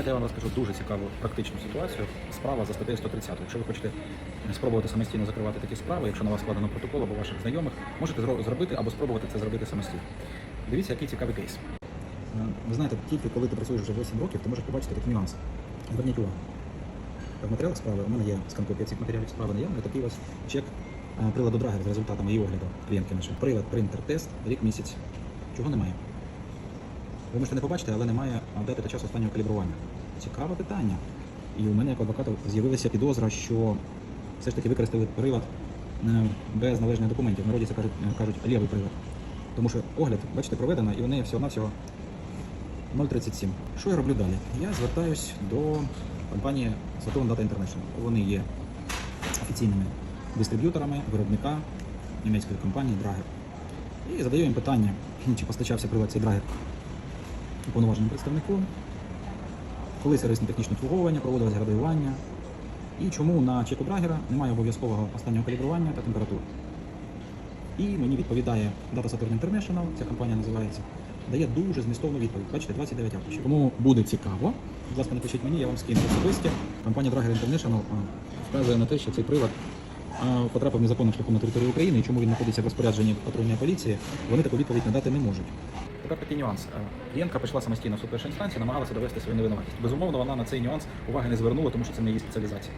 Давайте я вам розкажу дуже цікаву практичну ситуацію. Справа за статтею 130. Якщо ви хочете спробувати самостійно закривати такі справи, якщо на вас складено протокол або ваших знайомих, можете зробити або спробувати це зробити самостійно. Дивіться, який цікавий кейс. Е, Ви знаєте, тільки коли ти працюєш вже 8 років, ти можеш побачити такі нюанси. Зверніть увагу. В матеріалах справи у мене є сканкопія цих матеріалів справи наявний такий ось чек е, приладу драгер з результатами її огляду клієнтки нашої. Прилад, принтер, тест, рік місяць. Чого немає? Ви можете не побачити, але немає дати та часу останнього калібрування. Цікаве питання. І у мене як адвоката з'явилася підозра, що все ж таки використали прилад е, без належних документів. В народі це кажуть, е, кажуть лівий прилад. Тому що огляд, бачите, проведено, і вони всього-навсього 0,37. Що я роблю далі? Я звертаюсь до компанії Saturn Data International. Вони є офіційними дистриб'юторами виробника німецької компанії Drager. І задаю їм питання, чи постачався прилад цей Drager уповноваженим представником, коли сервісне технічне обслуговування, проводилось градуювання, і чому на чеку Драгера немає обов'язкового останнього калібрування та температури. І мені відповідає Data Saturn International, ця компанія називається, дає дуже змістовну відповідь. Бачите, 29 аркушів. Тому буде цікаво. Будь ласка, напишіть мені, я вам скину особисті. Компанія Drager International вказує на те, що цей прилад потрапив незаконним шляхом на територію України і чому він знаходиться в розпорядженні патрульної поліції, вони таку відповідь надати не можуть. Тепер такий нюанс. Е, Клієнтка прийшла самостійно в суд першої намагалася довести свою невинуватість. Безумовно, вона на цей нюанс уваги не звернула, тому що це не її спеціалізація.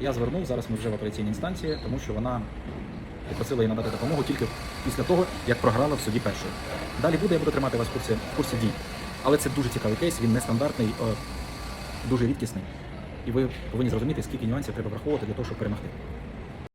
Я звернув, зараз ми вже в апеляційній інстанції, тому що вона попросила їй надати допомогу тільки після того, як програла в суді першою. Далі буде, я буду тримати вас в курсі, в курсі дій. Але це дуже цікавий кейс, він нестандартний, е, дуже рідкісний. І ви повинні зрозуміти, скільки нюансів треба враховувати для того, щоб перемогти.